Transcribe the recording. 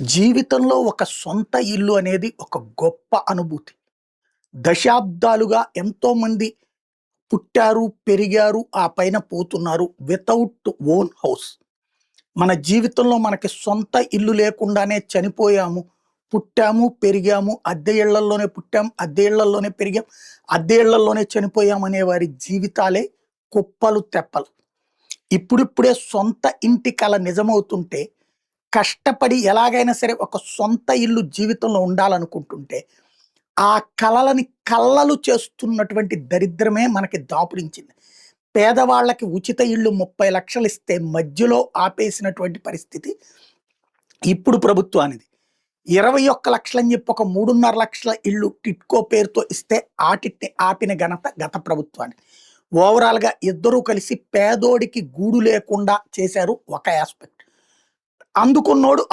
జీవితంలో ఒక సొంత ఇల్లు అనేది ఒక గొప్ప అనుభూతి. దశాబ్దాలుగా ఎంతోమంది పుట్టారు పెరిగారు ఆ పైన పోతున్నారు వితౌట్ ఓన్ హౌస్ మన జీవితంలో మనకి సొంత ఇల్లు లేకుండానే చనిపోయాము పుట్టాము పెరిగాము అద్దె ఇళ్ళలోనే పుట్టాం అద్దె ఇళ్ళలోనే పెరిగాం అద్దె ఇళ్ళలోనే చనిపోయామనే వారి జీవితాలే కుప్పలు తెప్పలు. ఇప్పుడిప్పుడే సొంత ఇంటి కల నిజమవుతుంటే కష్టపడి ఎలాగైనా సరే ఒక సొంత ఇల్లు జీవితంలో ఉండాలనుకుంటుంటే ఆ కలలని కళ్ళలు చేస్తున్నటువంటి దరిద్రమే మనకి దాపురించింది. పేదవాళ్ళకి ఉచిత ఇల్లు ముప్పై లక్షలు ఇస్తే మధ్యలో ఆపేసినటువంటి పరిస్థితి ఇప్పుడు ప్రభుత్వానిది. ఇరవై ఒక్క లక్షలని చెప్పి ఒక మూడున్నర లక్షల ఇల్లు టిట్కో పేరుతో ఇస్తే ఆటిని ఆపిన ఘనత గత ప్రభుత్వానికి ఓవరాల్గా ఇద్దరూ కలిసి పేదోడికి గూడు లేకుండా చేశారు ఒక ఆస్పెక్ట్ అందుకున్నోడు